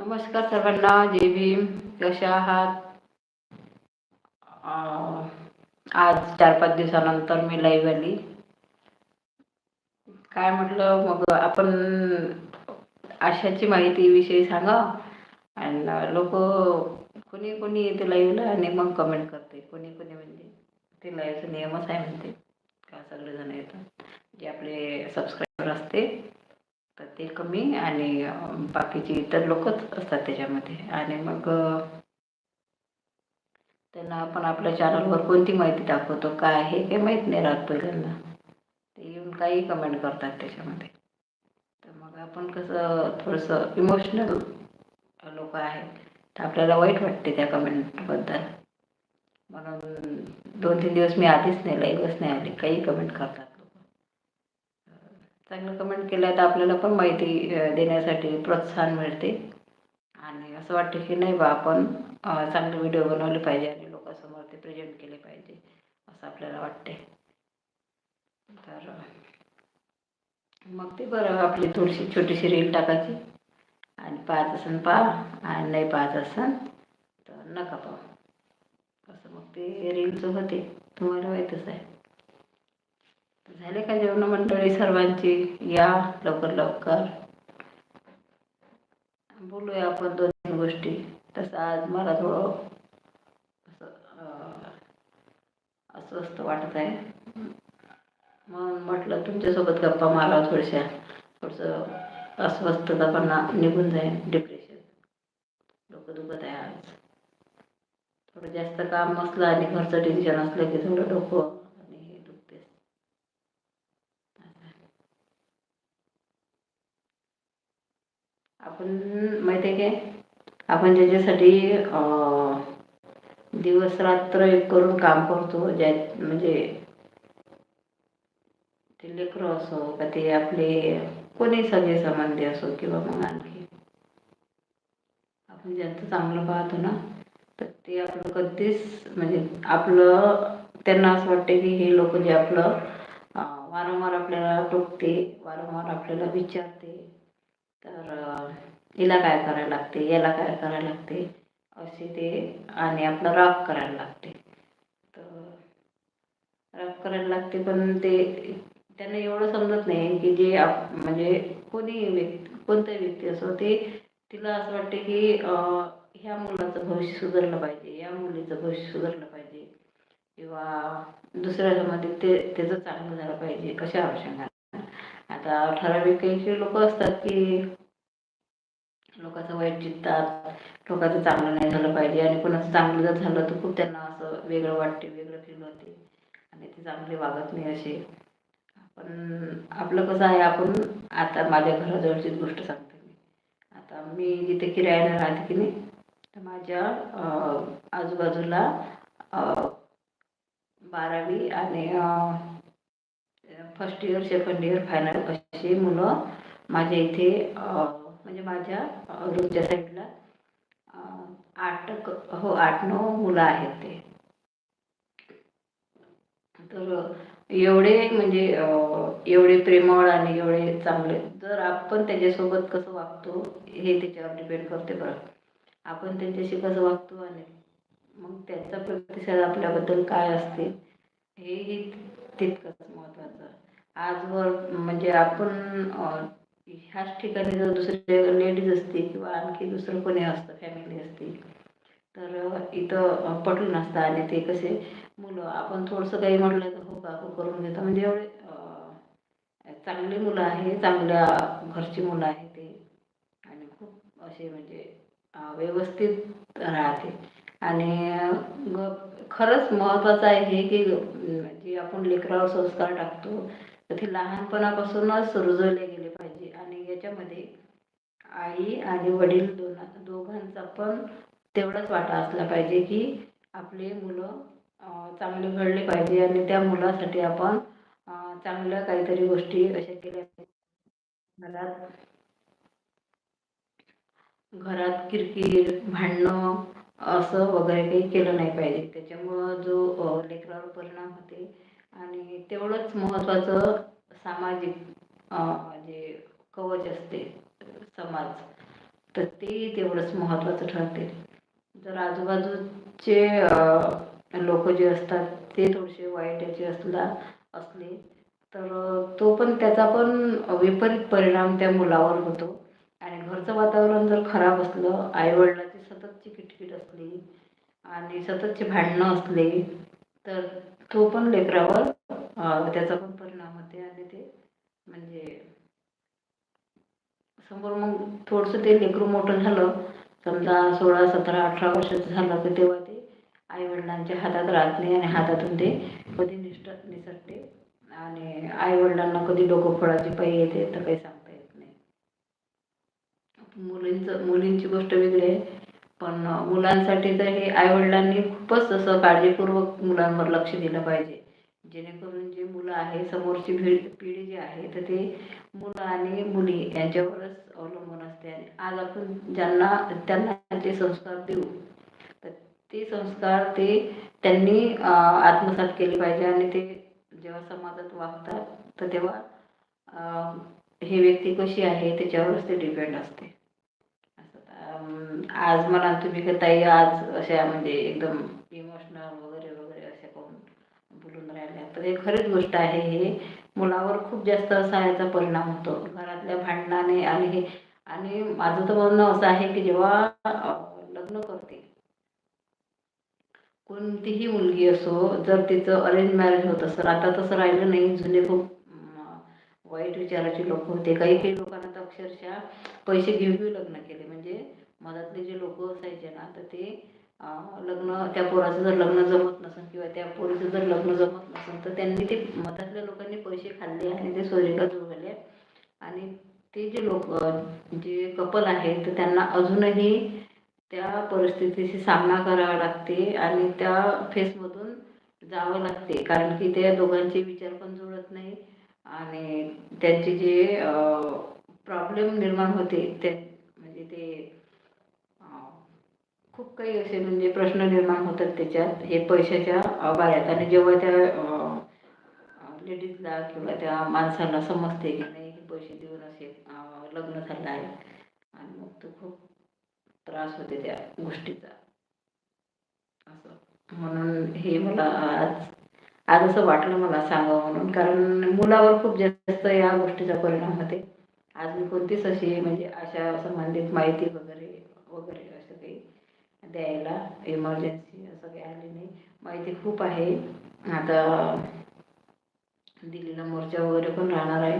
नमस्कार सर्वांना जय भीम कशा आहात? आज चार पाच दिवसानंतर मी लाईव्ह आली. काय म्हटलं मग आपण आशाची माहिती विषयी सांगा. आणि लोक कोणी कोणी येते लाईव्हला आणि मग कमेंट करते. कोणी कोणी म्हणजे ते लाईव्हचा नियमच आहे म्हणते. का सगळेजण येतात? जे आपले सबस्क्राईब तर कमी आणि बाकीचे इतर लोकच असतात त्याच्यामध्ये. आणि मग त्यांना आपण आपल्या चॅनलवर कोणती माहिती दाखवतो काय हे काही माहीत नाही राहत पहिल्यांदा. ते येऊन काही कमेंट करतात त्याच्यामध्ये. तर मग आपण कसं थोडंसं इमोशनल लोक आहेत तर आपल्याला वाईट वाटते त्या कमेंटबद्दल म्हणून दोन तीन दिवस मी आधीच नाही लाईव्हच नाही आली काही कमेंट करतात. चांगलं कमेंट केलं तर आपल्याला पण माहिती देण्यासाठी प्रोत्साहन मिळते. आणि असं वाटतं की नाही बा आपण चांगले व्हिडिओ बनवले पाहिजे आणि लोकांसमोर ते प्रेझेंट केले पाहिजे असं आपल्याला वाटते तर मग ते बरं आपली थोडीशी छोटीशी रील टाकायची. आणि पाहत असन पहा आणि नाही पाहत असन तर नका पाहू. असं मग ते रीलचं होते. तुम्हाला माहीतच आहे. झाले का जेवण मंडळी सर्वांची? या लवकर लवकर. बोलूया आपण दोन तीन गोष्टी. तसं आज मला थोडं असं अस्वस्थ वाटत आहे. म्हणून म्हटलं तुमच्यासोबत गप्पा मारा थोड्याशा. थोडंसं अस्वस्थता पण निघून जाईल. डिप्रेशन डोकं दुखत आहे आज. थोडं जास्त काम नसलं आणि घरचं टेन्शन असलं की थोडं डोकं आणि हे दुखते आपण माहिती आहे काय आपण ज्याच्यासाठी अं, दिवस रात्र एक करून काम करतो ज्या म्हणजे ते लेकरं असो का ते आपले कोणी सगळे संबंधी असो किंवा मग आणखी. आपण ज्यांचं चांगलं पाहतो ना तर ते आपलं कधीच म्हणजे आपलं त्यांना असं वाटते की हे लोक जे आपलं वारंवार आपल्याला टोकते वारंवार आपल्याला विचारते. तर हिला काय करायला लागते याला काय करायला लागते? असे ते आणि आपला राग करायला लागते. तर राग करायला लागते पण ते त्यांना एवढं समजत नाही की जे आप म्हणजे कोणी व्यक्ती कोणताही व्यक्ती असो ते तिला असं वाटते की ह्या मुलाचं भविष्य सुधारलं पाहिजे या मुलीचं भविष्य सुधारलं पाहिजे किंवा दुसऱ्यामध्ये ते त्याचं चांगलं झालं पाहिजे कशा अनुषंगाने? आता ठराविक काही लोक असतात की लोकांचं वाईट चित्तात लोकांचं चांगलं नाही झालं पाहिजे आणि कोणाचं चांगलं जर झालं तर खूप त्यांना असं वेगळं वाटते वेगळं फील होते. आणि ते चांगले वागत नाही असे. पण आपलं कसं आहे आपण आता माझ्या घराजवळचीच गोष्ट सांगते मी. आता मी जिथे किरायाला राहते की नाही तर माझ्या आजूबाजूला बारावी आणि first year second year final अशी मुलं माझ्या इथे म्हणजे माझ्या रूमच्या साईडला आठ हो आठ नऊ मुलं आहेत ते. तर एवढे म्हणजे एवढे प्रेमळ आणि एवढे चांगले जर आपण त्याच्यासोबत कसं वागतो हे त्याच्यावर डिपेंड करते बरं. आपण त्यांच्याशी कसं वागतो आणि मग त्यांचा प्रतिसाद आपल्याबद्दल काय असते हेही तितकंच महत्त्वाचं. आजवर म्हणजे आपण ह्याच ठिकाणी जर दुसरी लेडीज असते किंवा आणखी दुसरं कोणी असतं फॅमिली असते तर इथं पटून असतं आणि ते कसे मुलं आपण थोडंसं काही म्हटलं तर हो का हो करून घेतात म्हणजे एवढे चांगली मुलं आहे चांगल्या घरची मुलं आहे ते. आणि खूप असे म्हणजे व्यवस्थित राहते. आणि खरंच महत्त्वाचं आहे हे की जे आपण लेकरावर संस्कार टाकतो तर ते लहानपणापासूनच रुजवले गेले त्याच्यामध्ये आई आणि वडील दोना दोघांचा पण तेवढाच वाटा असला पाहिजे की आपले मुलं चांगले घडले पाहिजे आणि त्या मुलासाठी आपण चांगल्या काहीतरी गोष्टी अशा केल्या पाहिजे घरात. घरात किरकिर भांडणं असं वगैरे काही केलं नाही पाहिजे. त्याच्यामुळं जो लेकरावर परिणाम होते आणि तेवढंच महत्त्वाचं सामाजिक जे म्हणजे कवच असते समाज. तर ते तेवढंच महत्त्वाचं ठरते. जर आजूबाजूचे लोक जे असतात ते थोडेसे वाईट याचे असला असले तर तो पण त्याचा पण विपरीत परिणाम त्या मुलावर होतो. आणि घरचं वातावरण जर खराब असलं आईवडिलाची सततची किटकिट असली आणि सततचे भांडणं असले तर तो पण लेकरावर त्याचा पण परिणाम होते आणि ते म्हणजे समोर मग थोडंसं ते लेकरू मोठं झालं समजा सोळा सतरा अठरा वर्षाचं झालं तर तेव्हा ते आईवडिलांच्या हातात राहत नाही आणि हातातून ते कधी निष्ठ निसटते आणि आईवडिलांना कधी डोकं फोडायची पायी येते तर काही सांगता येत नाही. मुलींचं मुलींची गोष्ट वेगळी आहे पण मुलांसाठी तर हे आईवडिलांनी खूपच असं काळजीपूर्वक मुलांवर लक्ष दिलं पाहिजे. जेणेकरून जे मुलं आहे समोरची भि पिढी जी आहे तर ते मुलं आणि मुली यांच्यावरच अवलंबून असते. आणि आज आपण ज्यांना त्यांना जे संस्कार देऊ तर ते संस्कार ते त्यांनी आत्मसात केले पाहिजे आणि ते जेव्हा समाजात वागतात तर तेव्हा ही व्यक्ती कशी आहे त्याच्यावरच ते डिपेंड असते. असं आज मला तुम्ही ताई आज अशा म्हणजे एकदम इमोशनल वगैरे वगैरे अशा कोण बोलून राहिल्या तर हे खरीच गोष्ट आहे. हे मुलावर खूप जास्त असा याचा परिणाम होतो. घरातल्या भांडणाने आणि हे आणि माझं तर म्हणणं असं आहे की जेव्हा लग्न करते कोणतीही मुलगी असो जर तिचं अरेंज मॅरेज होत असेल आता तसं राहिलं नाही. जुने खूप वाईट विचाराचे लोक होते. काही काही लोकांना तर अक्षरशः पैसे घेऊन घेऊ लग्न केले. म्हणजे मधातले जे लोक असायचे ना तर ते लग्न त्या पोराचं जर लग्न जमत नसेल किंवा त्या पोरीचं जर लग्न जमत नसेल तर त्यांनी ते मधातल्या लोकांनी पैसे खाल्ले आणि ते सोयरीला जुळवले आणि ते जे लोक जे कपल आहे तर त्यांना अजूनही त्या परिस्थितीशी सामना करावा लागते आणि त्या फेसमधून जावं लागते. कारण की त्या दोघांचे विचार पण जुळत नाही आणि त्यांचे जे प्रॉब्लेम निर्माण होते त्या म्हणजे ते खूप काही असे म्हणजे प्रश्न निर्माण होतात त्याच्यात. हे पैशाच्या बायात आणि जेव्हा त्या लेडीजला किंवा त्या माणसाला समजते की नाही हे पैसे देऊन असे लग्न झालं आहे. आणि मग तो खूप त्रास होते त्या गोष्टीचा. असं. म्हणून हे मला आज आज असं वाटलं मला सांगावं म्हणून. कारण मुलावर खूप जास्त या गोष्टीचा परिणाम होते. आज मी कोणतीच अशी म्हणजे अशा संबंधित माहिती वगैरे वगैरे द्यायला इमर्जन्सी असं काही आली नाही. माहिती खूप आहे. आता दिल्लीला मोर्चा वगैरे पण राहणार आहे.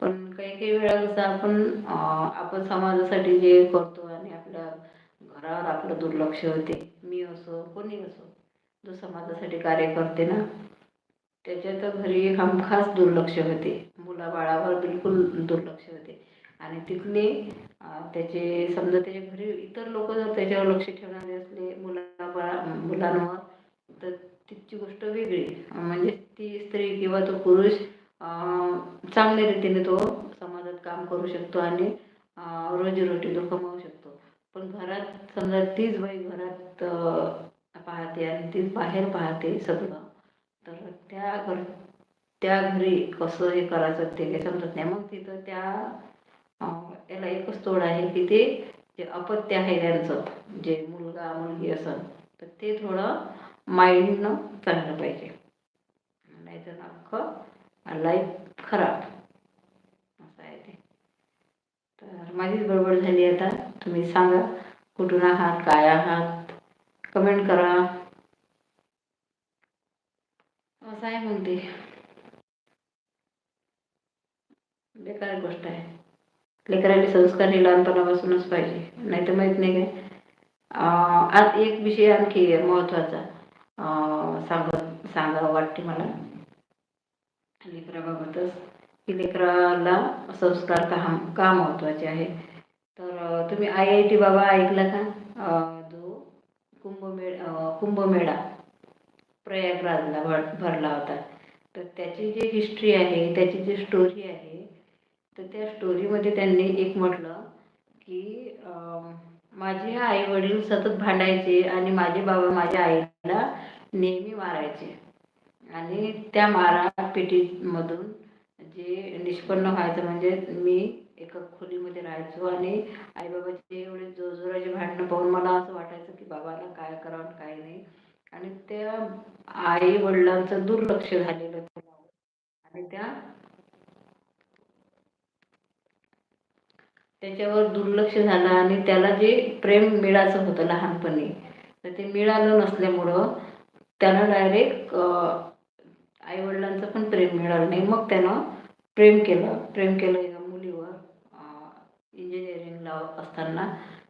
पण काही काही वेळा कसं आपण आपण समाजासाठी जे करतो आणि आपल्या घरावर आपलं दुर्लक्ष होते. मी असो कोणी असो जो समाजासाठी कार्य करते ना त्याच्या तर घरी हमखास दुर्लक्ष होते. मुलाबाळावर बिलकुल दुर्लक्ष होते. आणि तिथले त्याचे समजा त्याच्या घरी इतर लोक जर त्याच्यावर लक्ष ठेवणारे असले मुलाबाळा मुलांवर तर तिथची गोष्ट वेगळी. म्हणजे ती स्त्री किंवा तो पुरुष चांगल्या रीतीने तो समाजात काम करू शकतो आणि रोजीरोटी तो कमावू शकतो. पण घरात समजा तीच बाई घरात पाहते आणि तीच बाहेर पाहते सगळं तर त्या घर त्या घरी कसं हे करायचं ते काही समजत नाही. मग तिथं त्या त्याला एकच तोड आहे की ते जे अपत्य आहे त्यांचं जे मुलगा मुलगी असं तर ते थोडं माइंडनं चाललं पाहिजे. नाहीतर अख्खं लाईफ खराब. असं आहे ते. तर माझीच गडबड झाली आता. तुम्ही सांगा कुठून आहात काय आहात? कमेंट करा. असं आहे मग ते. बेकार गोष्ट आहे. लेकरांनी संस्कार हे लहानपणापासूनच पाहिजे. नाही तर माहीत नाही काय. आज एक विषय आणखी महत्त्वाचा सांगत सांगावं वाटते मला. लेकराबाबतच. की लेकराला संस्कार का का महत्त्वाचे आहे? तर तुम्ही आय आय टी बाबा ऐकला का? जो कुंभमे कुंभमेळा प्रयागराजला भर भरला होता. तर त्याची जी हिस्ट्री आहे त्याची जी स्टोरी आहे तर त्या स्टोरीमध्ये त्यांनी एक म्हटलं की माझे आई वडील सतत भांडायचे आणि माझे बाबा माझ्या आईला नेहमी मारायचे. आणि त्या मारापिटीमधून जे निष्पन्न व्हायचं म्हणजे मी एका खोलीमध्ये राहायचो आणि आईबाबाचे एवढे जोरजोराचे भांडणं पाहून मला असं वाटायचं की बाबाला काय करावं काय नाही. आणि त्या आई वडिलांचं दुर्लक्ष झालेलं आणि त्या त्याच्यावर दुर्लक्ष झालं आणि त्याला जे प्रेम मिळायचं होतं लहानपणी तर ते मिळालं नसल्यामुळं त्यानं डायरेक्ट आईवडिलांचं पण प्रेम मिळालं नाही. मग त्यानं प्रेम केलं. प्रेम केलं एका मुलीवर इंजिनिअरिंगला असताना.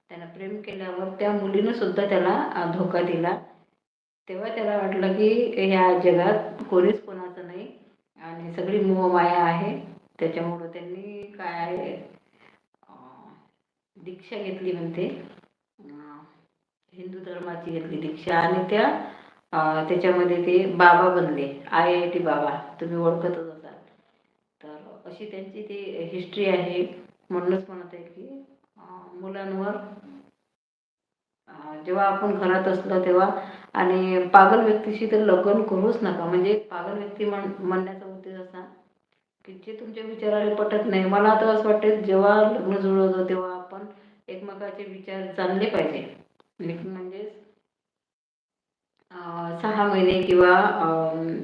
त्यानं प्रेम केल्यावर त्या मुलीनं सुद्धा त्याला धोका दिला. तेव्हा त्याला वाटलं की ह्या जगात कोणीच कोणाचं नाही आणि सगळी मोहमाया आहे. त्याच्यामुळं त्यांनी काय आहे दीक्षा घेतली म्हणते. हिंदू धर्माची घेतली दीक्षा. आणि त्या त्याच्यामध्ये ते बाबा बनले. आय आय टी बाबा. तुम्ही ओळखतच असाल. तर अशी त्यांची ती हिस्ट्री आहे. म्हणूनच म्हणत आहे की मुलांवर जेव्हा आपण घरात असलो तेव्हा आणि पागल व्यक्तीशी तर लग्न करूच नका. म्हणजे पागल व्यक्ती म्हण म्हणण्याचा की जे तुमच्या विचाराला पटत नाही. मला तर असं वाटतं जेव्हा लग्न जुळवतो तेव्हा आपण एकमेकाचे विचार जाणले पाहिजे. म्हणजे सहा महिने किंवा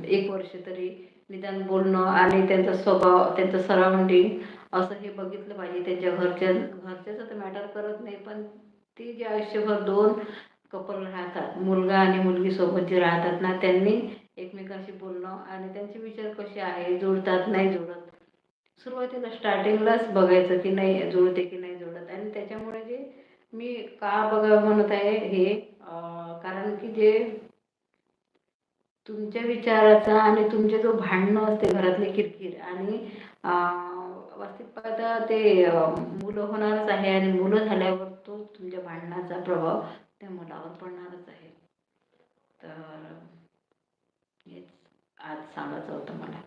एक वर्ष तरी निदान बोलणं आणि त्यांचा स्वभाव त्यांचं सराउंडिंग असं हे बघितलं पाहिजे. त्यांच्या घरच्या घरच्याचं तर मॅटर करत नाही पण ती जे आयुष्यभर दोन कपल राहतात मुलगा आणि मुलगी सोबत जे राहतात ना त्यांनी एकमेकांशी बोलणं आणि त्यांचे विचार कसे आहे जुळतात नाही जुळत. सुरुवातीला स्टार्टिंगलाच बघायचं की नाही जुळते की नाही जुळत. आणि त्याच्यामुळे जे मी का बघावं म्हणत आहे हे कारण की जे तुमच्या विचाराचा आणि तुमचे जो भांडणं असते घरातले किरकिर आणि वास्तविक ते मुलं होणारच आहे आणि मुलं झाल्यावर तो तुमच्या भांडणाचा प्रभाव त्या मुलावर पडणारच आहे. तर हेच आज सांगायचं होतं मला.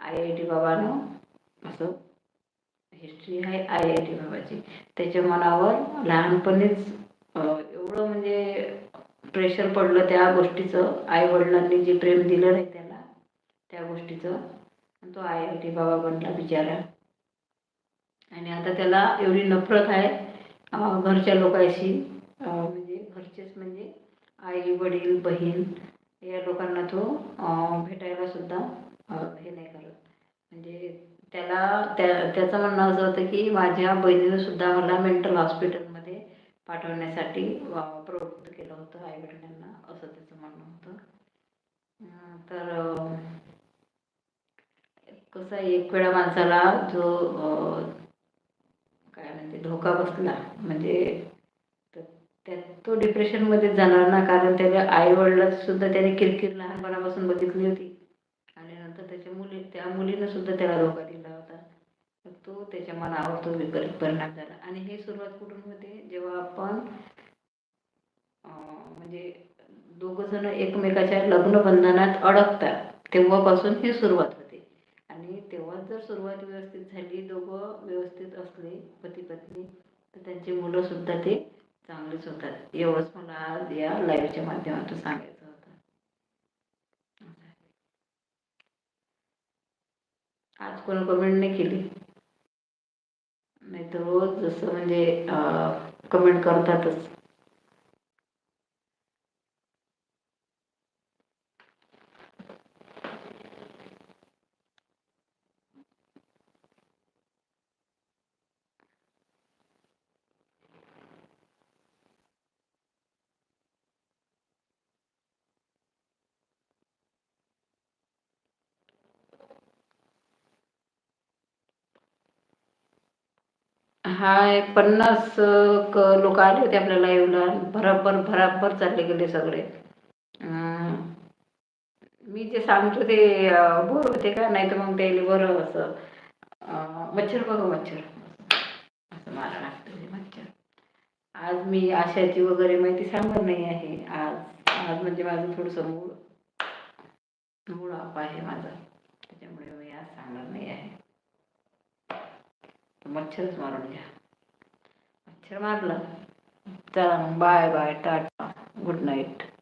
आय आय टी बाबानं असं हिस्ट्री आहे आय आय टी बाबाची. त्याच्या मनावर लहानपणीच एवढं म्हणजे प्रेशर पडलं त्या गोष्टीचं. आई वडिलांनी जे प्रेम दिलं नाही त्याला त्या गोष्टीचं. तो आय आय टी बाबा बनला बिचारा. आणि आता त्याला एवढी नफरत आहे घरच्या लोकांशी म्हणजे घरचेच म्हणजे आई वडील बहीण या लोकांना तो भेटायला सुद्धा हे नाही करत. म्हणजे त्याला त्या त्याचं म्हणणं असं होतं की माझ्या बहिणीनं सुद्धा मला मेंटल हॉस्पिटलमध्ये पाठवण्यासाठी प्रवृत्त केलं होतं आईवडिलांना असं त्याचं म्हणणं होतं. तर कसं एक वेळा माणसाला जो काय म्हणते धोका बसला म्हणजे त्यात तो डिप्रेशनमध्ये जाणार ना? कारण त्याच्या आई सुद्धा त्याने किरकिर लहानपणापासून बघितली होती. आणि नंतर त्याच्या मुली त्या मुलीनं सुद्धा त्याला धोका दिला होता. तो त्याच्या मनावर तो विपरीत परिणाम झाला. आणि हे सुरुवात कुठून होते? जेव्हा आपण म्हणजे दोघं जण एकमेकाच्या लग्नबंधनात अडकतात तेव्हापासून ही सुरुवात होते. आणि तेव्हा जर सुरुवात व्यवस्थित झाली दोघं व्यवस्थित असले पती पत्नी तर त्यांची मुलं सुद्धा ते चांगलेच होतात. एवढंच मला आज या लाईव्हच्या माध्यमातून सांगायचं होतं. आज कोण कमेंट नाही केली. नाही तर रोज जसं म्हणजे कमेंट करतातच. हाय पन्नास क लोक आले होते आपल्या लाईव्हला भराभर भराभर चालले गेले सगळे. मी जे सांगतो ते बोर होते का? नाही तर मग त्याला बरं असं मच्छर बघा मच्छर. असं मला लागतं मच्छर. आज मी आशाची वगैरे माहिती सांगत नाही आहे. आज आज म्हणजे माझं थोडंसं मूळ मूळ आप आहे माझा. त्याच्यामुळे मी आज सांगणार नाही आहे. मच्छरच मारून घ्या. मच्छर मारलं. चला मग bye bye tata. Good night